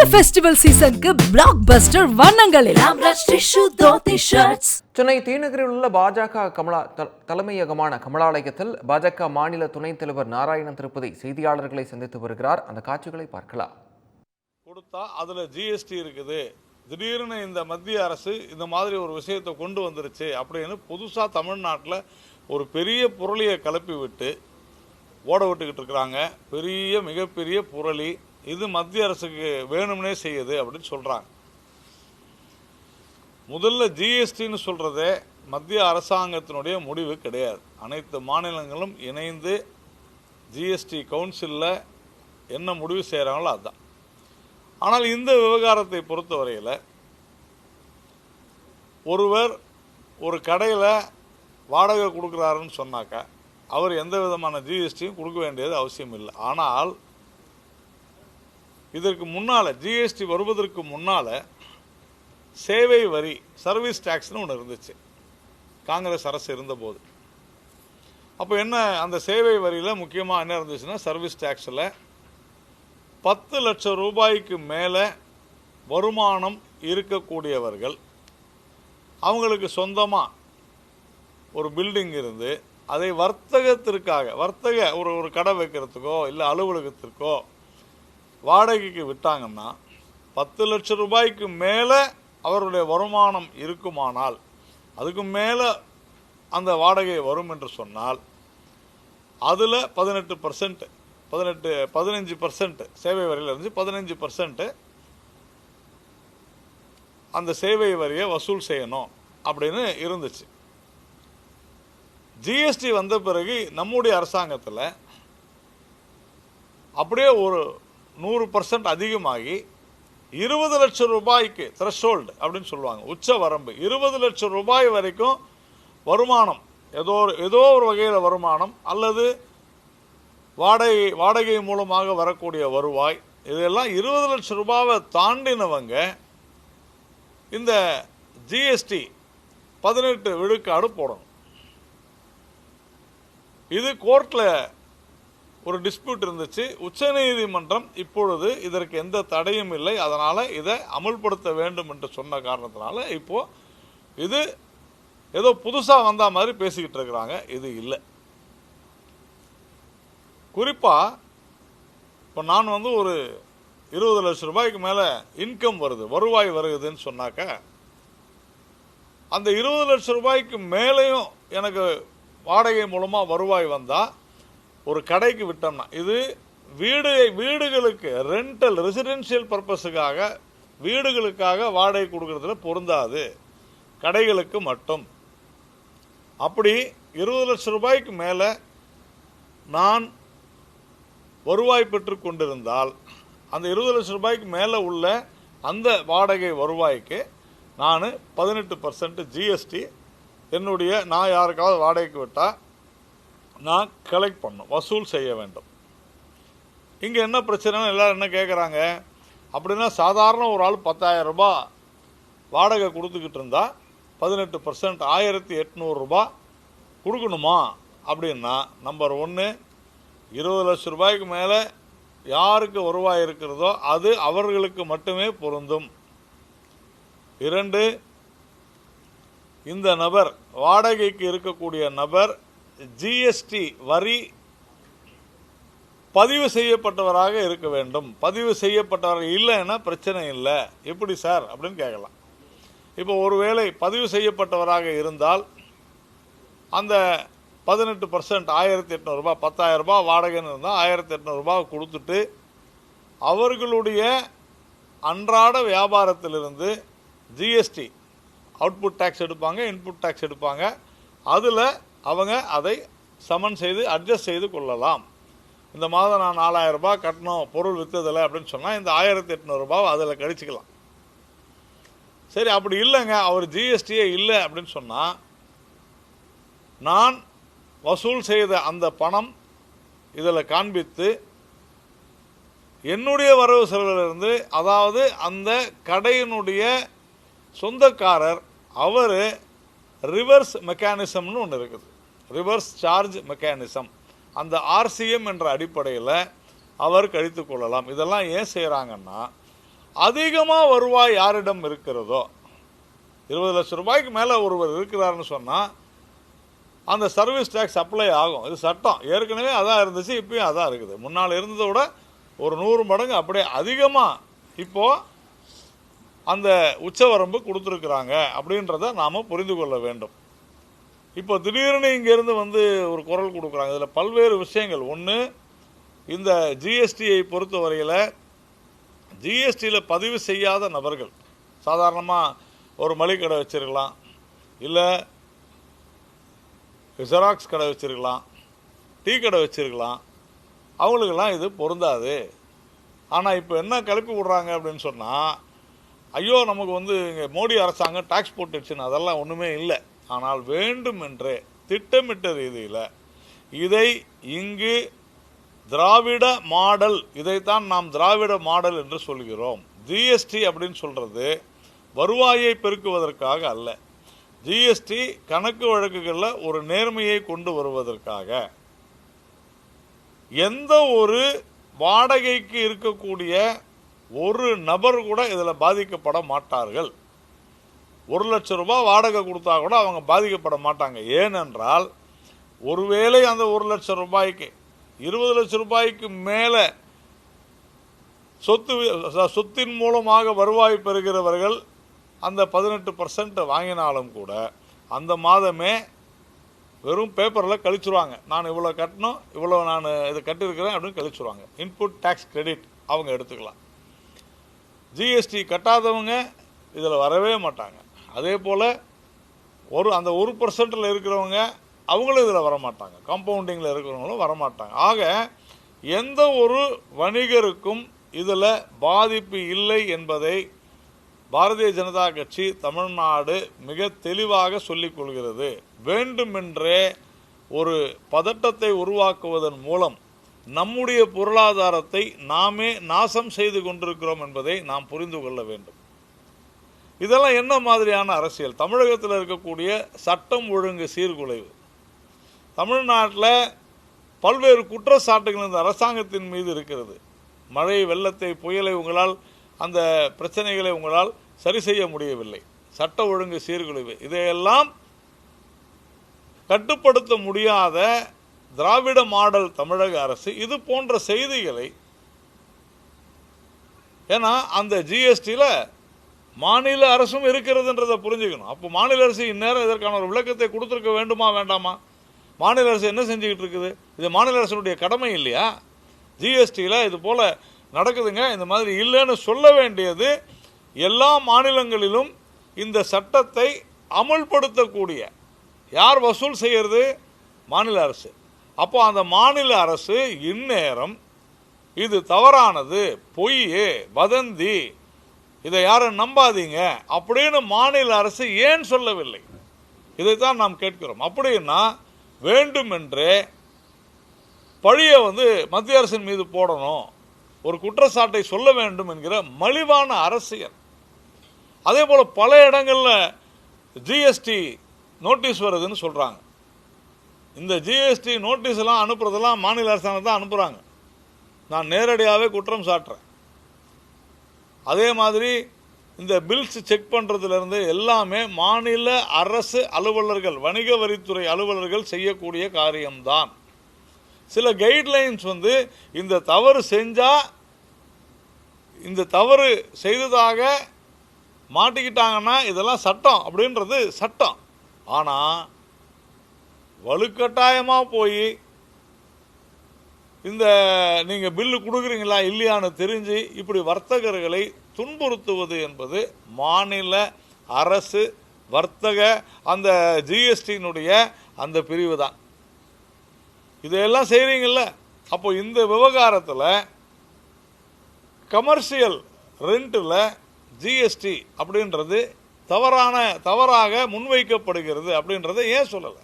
இந்த ஃபெஸ்டிவல் சீசனுக்கு பிளாக் பஸ்டர் வண்ணங்களில் சென்னை தீநகரில் உள்ள பாஜக கமலா த- தலைமையகமான கமலாலயத்தில் பாஜக மாநில துணைத் தலைவர் நாராயணன் திருப்பதி செய்தியாளர்களை சந்தித்து வருகிறார். அந்த காட்சிகளை பார்க்கலாம். கொடுத்தா அதில் ஜிஎஸ்டி இருக்குது. திடீர்னு இந்த மத்திய அரசு இந்த மாதிரி ஒரு விஷயத்தை கொண்டு வந்துருச்சு அப்படின்னு புதுசாக தமிழ்நாட்டில் ஒரு பெரிய புரளியை கிளப்பி விட்டு ஓட விட்டுக்கிட்டு இருக்கிறாங்க பெரிய மிகப்பெரிய புரளி. இது மத்திய அரசுக்கு வேணும்னே செய்யுது அப்படின்னு சொல்கிறாங்க முதல்ல ஜிஎஸ்டின்னு சொல்கிறதே மத்திய அரசாங்கத்தினுடைய முடிவு கிடையாது. அனைத்து மாநிலங்களும் இணைந்து ஜிஎஸ்டி கவுன்சிலில் என்ன முடிவு செய்கிறாங்களோ அதுதான் ஆனால் இந்த விவகாரத்தை பொறுத்தவரையில் ஒருவர் ஒரு கடையில் வாடகை கொடுக்குறாருன்னு சொன்னாக்கா அவர் எந்த விதமான ஜிஎஸ்டியும் கொடுக்க வேண்டியது அவசியம் இல்லை. ஆனால் இதற்கு முன்னால் ஜிஎஸ்டி வருவதற்கு முன்னால் சேவை வரி சர்வீஸ் டேக்ஸ்னு ஒன்று இருந்துச்சு. காங்கிரஸ் அரசு இருந்தபோது. அப்போ என்ன அந்த சேவை வரியில் முக்கியமாக என்ன இருந்துச்சுன்னா சர்வீஸ் டேக்ஸில் பத்து லட்சம் ரூபாய்க்கு மேலே வருமானம் இருக்கக்கூடியவர்கள் அவங்களுக்கு சொந்தமாக ஒரு பில்டிங் இருந்து அதை வர்த்தகத்திற்காக வர்த்தக ஒரு ஒரு கடை வைக்கிறதுக்கோ இல்லை அலுவலகத்திற்கோ வாடகைக்கு விட்டாங்கன்னா பத்து லட்சம் ரூபாய்க்கு மேலே அவருடைய வருமானம் இருக்குமானால் அதுக்கு மேலே அந்த வாடகை வரும் என்று சொன்னால் அதில் பதினெட்டு பர்சன்ட் பதினெட்டு பதினஞ்சு பர்சன்ட் சேவை வரியில் இருந்து பதினஞ்சு பர்சன்ட்டு அந்த சேவை வரியை வசூல் செய்யணும் அப்படின்னு இருந்துச்சு. ஜிஎஸ்டி வந்த பிறகு நம்முடைய அரசாங்கத்தில் அப்படியே ஒரு நூறு பர்சன்ட் அதிகமாகி இருபது லட்சம் ரூபாய்க்கு த்ரெஷோல்டு அப்படின்னு சொல்லுவாங்க. உச்ச வரம்பு. இருபது லட்சம் ரூபாய் வரைக்கும் வருமானம். ஏதோ ஒரு ஏதோ ஒரு வகையில் வருமானம் அல்லது வாடகை வாடகை மூலமாக வரக்கூடிய வருவாய். இதெல்லாம் இருபது லட்சம் ரூபாவை தாண்டினவங்க இந்த ஜிஎஸ்டி பதினெட்டு விழுக்காடு போடணும். இது கோர்ட்டில் ஒரு டிஸ்பியூட் இருந்துச்சு. உச்சநீதிமன்றம் இப்பொழுது இதற்கு எந்த தடையும் இல்லை. அதனால் இதை அமுல்படுத்த வேண்டும் என்று சொன்ன காரணத்தினால இப்போது இது ஏதோ புதுசாக வந்த மாதிரி பேசிக்கிட்டு இருக்கிறாங்க. இது இல்லை. குறிப்பாக இப்போ நான் வந்து ஒரு இருபது லட்சம் ரூபாய்க்கு மேலே இன்கம் வருது. வருவாய் வருகுதுன்னு சொன்னாக்க அந்த இருபது லட்சம் ரூபாய்க்கு மேலேயும் எனக்கு வாடகை மூலமாக வருவாய் வந்தால் ஒரு கடைக்கு விட்டோம்னா இது வீடு வீடுகளுக்கு ரெண்டல் ரெசிடென்ஷியல் பர்பஸுக்காக வீடுகளுக்காக வாடகை கொடுக்கறதுல பொருந்தாது. கடைகளுக்கு மட்டும். அப்படி இருபது லட்சம் ரூபாய்க்கு மேலே நான் வருவாய் பெற்று கொண்டிருந்தால் அந்த இருபது லட்சம் ரூபாய்க்கு மேலே உள்ள அந்த வாடகை வருவாய்க்கு நான் பதினெட்டு பர்சன்ட் ஜிஎஸ்டி என்னுடைய நான் யாருக்காவது வாடகைக்கு விட்டால் நான் கலெக்ட் பண்ணும் வசூல் செய்ய வேண்டும். இங்கே என்ன பிரச்சனைன்னு எல்லோரும் என்ன கேட்குறாங்க அப்படின்னா சாதாரண ஒரு ஆள் பத்தாயிரம் ரூபாய் வாடகை கொடுத்துக்கிட்டு இருந்தா பதினெட்டு பர்சன்ட் ஆயிரத்தி எட்நூறுரூபா கொடுக்கணுமா? அப்படின்னா நம்பர் ஒன்று இருபது லட்சம் ரூபாய்க்கு மேலே யாருக்கு வருவாய் இருக்கிறதோ அது அவர்களுக்கு மட்டுமே பொருந்தும். இரண்டு இந்த நபர் வாடகைக்கு இருக்கக்கூடிய நபர் ஜிஎஸ்டி வரி பதிவு செய்யப்பட்டவராக இருக்க வேண்டும். பதிவு செய்யப்பட்டவர் இல்லைன்னா பிரச்சனை இல்லை. எப்படி சார்? அப்படின்னு கேட்கலாம். இப்போ ஒருவேளை பதிவு செய்யப்பட்டவராக இருந்தால் அந்த பதினெட்டு பர்சன்ட் ஆயிரத்தி எட்நூறுபா பத்தாயிரம் ரூபாய் வாடகைன்னு இருந்தால் ஆயிரத்தி எட்நூறுபா கொடுத்துட்டு அவர்களுடைய அன்றாட வியாபாரத்திலிருந்து ஜிஎஸ்டி அவுட்புட் டேக்ஸ் எடுப்பாங்க இன்புட் டேக்ஸ் எடுப்பாங்க. அதில் அவங்க அதை சமன் செய்து அட்ஜஸ்ட் செய்து கொள்ளலாம். இந்த மாதம் நான் நாலாயிரம் ரூபாய் கட்டணும் பொருள் விற்றதில்லை அப்படின்னு சொன்னால் இந்த ஆயிரத்தி எட்நூறுரூபாவை அதில் கழிச்சிக்கலாம். சரி அப்படி இல்லைங்க அவர் ஜிஎஸ்டியே இல்லை அப்படின்னு சொன்னால் நான் வசூல் செய்த அந்த பணம் இதில் காண்பித்து என்னுடைய வரவு செலவிலிருந்து அதாவது அந்த கடையினுடைய சொந்தக்காரர் அவர் ரிவர்ஸ் மெக்கானிசம்னு ஒன்று இருக்குது. Reverse charge mechanism. அந்த ஆர்சிஎம் என்ற அடிப்படையில் அவர் கழித்து கொள்ளலாம். இதெல்லாம் ஏன் செய்கிறாங்கன்னா அதிகமாக வருவாய் யாரிடம் இருக்கிறதோ இருபது லட்சம் ரூபாய்க்கு மேலே ஒருவர் இருக்கிறாருன்னு சொன்னால் அந்த சர்வீஸ் டேக்ஸ் அப்ளை ஆகும். இது சட்டம். ஏற்கனவே அதான் இருந்துச்சு இப்பயும் அதான் இருக்குது. முன்னால் இருந்ததை விட ஒரு நூறு மடங்கு அப்படியே அதிகமாக இப்போது அந்த உச்சவரம்பு கொடுத்துருக்குறாங்க அப்படின்றத நாம் புரிந்து கொள்ள வேண்டும். இப்போ திடீர்னு இங்கேருந்து வந்து ஒரு குரல் கொடுக்குறாங்க. இதில் பல்வேறு விஷயங்கள். ஒன்று இந்த ஜிஎஸ்டியை பொறுத்தவரையில் ஜிஎஸ்டியில் பதிவு செய்யாத நபர்கள் சாதாரணமாக ஒரு மளிகை கடை வச்சுருக்கலாம் இல்லை ஜெராக்ஸ் கடை வச்சுருக்கலாம் டீ கடை வச்சுருக்கலாம் அவங்களுக்கெல்லாம் இது பொருந்தாது. ஆனால் இப்போ என்ன கிளப்பி விடுறாங்க அப்படின்னு சொன்னால் ஐயோ நமக்கு வந்து இங்கே மோடி அரசாங்கம் டாக்ஸ் போட்டுடுச்சுன்னு அதெல்லாம் ஒன்றுமே இல்லை. ஆனால் வேண்டும் என்றே திட்டமிட்ட ரீதியில் இதை இங்கு திராவிட மாடல் இதைத்தான் நாம் திராவிட மாடல் என்று சொல்கிறோம். ஜிஎஸ்டி அப்படின்னு சொல்கிறது வருவாயை பெருக்குவதற்காக அல்ல. ஜிஎஸ்டி கணக்கு வழக்குகளில் ஒரு நேர்மையை கொண்டு வருவதற்காக. எந்த ஒரு வாடகைக்கு இருக்கக்கூடிய ஒரு நபர் கூட இதில் பாதிக்கப்பட மாட்டார்கள். ஒரு லட்சம் ரூபாய் வாடகை கொடுத்தா கூட அவங்க பாதிக்கப்பட மாட்டாங்க. ஏனென்றால் ஒருவேளை அந்த ஒரு லட்சம் ரூபாய்க்கு இருபது லட்சம் ரூபாய்க்கு மேலே சொத்து சொத்தின் மூலமாக வருவாய் பெறுகிறவர்கள் அந்த பதினெட்டு பர்சன்ட் வாங்கினாலும் கூட அந்த மாதமே வெறும் பேப்பரில் கழிச்சுருவாங்க. நான் இவ்வளோ கட்டணும் இவ்வளோ நான் இதை கட்டியிருக்கிறேன் அப்படின்னு கழிச்சிருவாங்க. இன்புட் டேக்ஸ் கிரெடிட் அவங்க எடுத்துக்கலாம். ஜிஎஸ்டி கட்டாதவங்க இதில் வரவே மாட்டாங்க. அதே போல் ஒரு அந்த ஒரு பர்சன்ட்டில் இருக்கிறவங்க அவங்களும் இதில் வரமாட்டாங்க. காம்பவுண்டிங்கில் இருக்கிறவங்களும் வரமாட்டாங்க. ஆக எந்த ஒரு வணிகருக்கும் இதில் பாதிப்பு இல்லை என்பதை பாரதிய ஜனதா கட்சி தமிழ்நாடு மிக தெளிவாக சொல்லிக்கொள்கிறது வேண்டுமென்றே ஒரு பதட்டத்தை உருவாக்குவதன் மூலம் நம்முடைய பொருளாதாரத்தை நாமே நாசம் செய்து கொண்டிருக்கிறோம் என்பதை நாம் புரிந்து கொள்ள வேண்டும். இதெல்லாம் என்ன மாதிரியான அரசியல்? தமிழகத்தில் இருக்கக்கூடிய சட்டம் ஒழுங்கு சீர்குலைவு. தமிழ்நாட்டில் பல்வேறு குற்றச்சாட்டுகள் இந்த அரசாங்கத்தின் மீது இருக்கிறது. மழை வெள்ளத்தை புயலை உங்களால் அந்த பிரச்சனைகளை உங்களால் சரி செய்ய முடியவில்லை. சட்ட ஒழுங்கு சீர்குலைவு. இதையெல்லாம் கட்டுப்படுத்த முடியாத திராவிட மாடல் தமிழக அரசு இது போன்ற செய்திகளை ஏன்னா அந்த ஜிஎஸ்டியில் மாநில அரசும் இருக்கிறதுன்றதை புரிஞ்சுக்கணும். அப்போ மாநில அரசு இந்நேரம் இதற்கான ஒரு விளக்கத்தை கொடுத்துருக்க வேண்டுமா வேண்டாமா? மாநில அரசு என்ன செஞ்சுக்கிட்டு இருக்குது? இது மாநில அரசினுடைய கடமை இல்லையா? ஜிஎஸ்டியில் இது போல் நடக்குதுங்க. இந்த மாதிரி இல்லைன்னு சொல்ல வேண்டியது எல்லா மாநிலங்களிலும் இந்த சட்டத்தை அமுல்படுத்தக்கூடிய யார் வசூல் செய்கிறது மாநில அரசு. அப்போ அந்த மாநில அரசு இந்நேரம் இது தவறானது பொய் வதந்தி இதை யாரும் நம்பாதீங்க. அப்படின்னு மாநில அரசு ஏன் சொல்லவில்லை? இதைத்தான் நாம் கேட்கிறோம். அப்படின்னா வேண்டுமென்றே பழியை வந்து மத்திய அரசின் மீது போடணும். ஒரு குற்றச்சாட்டை சொல்ல வேண்டும் என்கிற மலிவான அரசியல். அதே போல் பல இடங்களில் ஜிஎஸ்டி நோட்டீஸ் வருதுன்னு சொல்கிறாங்க இந்த ஜிஎஸ்டி நோட்டீஸ் எல்லாம் அனுப்புறதெல்லாம் மாநில அரசாங்கம் தான் அனுப்புகிறாங்க நான் நேரடியாகவே குற்றம் சாட்டுறேன். அதே மாதிரி இந்த பில்ஸ் செக் பண்ணுறதுலேருந்து எல்லாமே மாநில அரசு அலுவலர்கள் வணிக வரித்துறை அலுவலர்கள் செய்யக்கூடிய காரியம்தான். சில கைட்லைன்ஸ் வந்து இந்த தவறு செஞ்சால் இந்த தவறு செய்ததாக மாட்டிக்கிட்டாங்கன்னா இதெல்லாம் சட்டம் அப்படின்றது சட்டம். ஆனால் வலுக்கட்டாயமாக போய் இந்த நீங்கள் பில்லு கொடுக்குறீங்களா இல்லையான்னு தெரிஞ்சு இப்படி வர்த்தகர்களை துன்புறுத்துவது என்பது மாநில அரசு வர்த்தக அந்த ஜிஎஸ்டியினுடைய அந்த பிரிவு தான் இதையெல்லாம் செய்கிறீங்கள அப்போ இந்த விவகாரத்தில் கமர்ஷியல் ரெண்டில் ஜிஎஸ்டி அப்படின்றது தவறான தவறாக முன்வைக்கப்படுகிறது அப்படின்றத ஏன் சொல்லலை?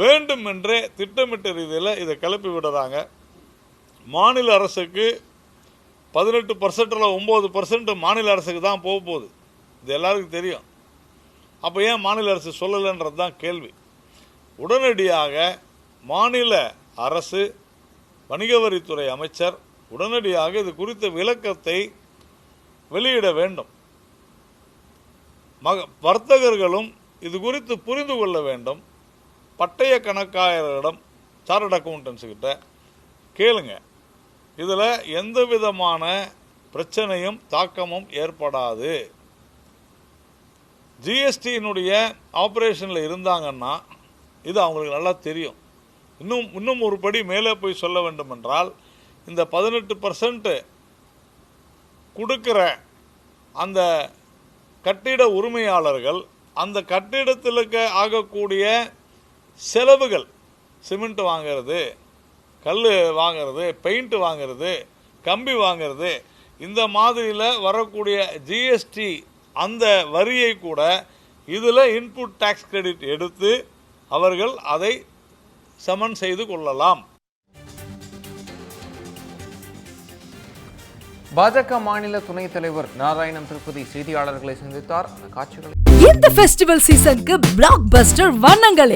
வேண்டுமென்றே திட்டமிட்ட ரீதியில் இதை கிளப்பி விடுறாங்க. மாநில அரசுக்கு பதினெட்டு பர்சன்டில் ஒம்பது பர்சன்ட் மாநில அரசுக்கு தான் போக போகுது. இது எல்லாருக்கும் தெரியும். அப்போ ஏன் மாநில அரசு சொல்லலைன்றது தான் கேள்வி. உடனடியாக மாநில அரசு வணிக வரித்துறை அமைச்சர் உடனடியாக இது குறித்த விளக்கத்தை வெளியிட வேண்டும். மக வர்த்தகர்களும் இது குறித்து புரிந்து கொள்ள வேண்டும். பட்டய கணக்காயரிடம் சார்ட் அக்கௌண்டன்ஸுக்கிட்ட கேளுங்க. இதில் எந்த விதமான பிரச்சனையும் தாக்கமும் ஏற்படாது. ஜிஎஸ்டியினுடைய ஆப்ரேஷனில் இருந்தாங்கன்னா இது அவங்களுக்கு நல்லா தெரியும். இன்னும் இன்னும் ஒரு படி மேலே போய் சொல்ல வேண்டும் என்றால் இந்த பதினெட்டு பர்சன்ட்டு கொடுக்குற அந்த கட்டிட உரிமையாளர்கள் அந்த கட்டிடத்தில் ஆகக்கூடிய செலவுகள். சிமெண்ட் வாங்கிறது கல் வாங்கிறது பெயிண்ட் வாங்கிறது கம்பி வாங்கிறது இந்த மாதிரியில் வரக்கூடிய ஜிஎஸ்டி அந்த வரியை கூட இதில் இன்புட் டேக்ஸ் கிரெடிட் எடுத்து அவர்கள் அதை சமன் செய்து கொள்ளலாம். பாஜக மாநில துணைத் தலைவர் நாராயணன் திருப்பதி செய்தியாளர்களை சந்தித்தார். அந்த காட்சிகளை இந்த ஃபெஸ்டிவல் சீசனுக்கு பிளாக் பஸ்டர் வண்ணங்கள்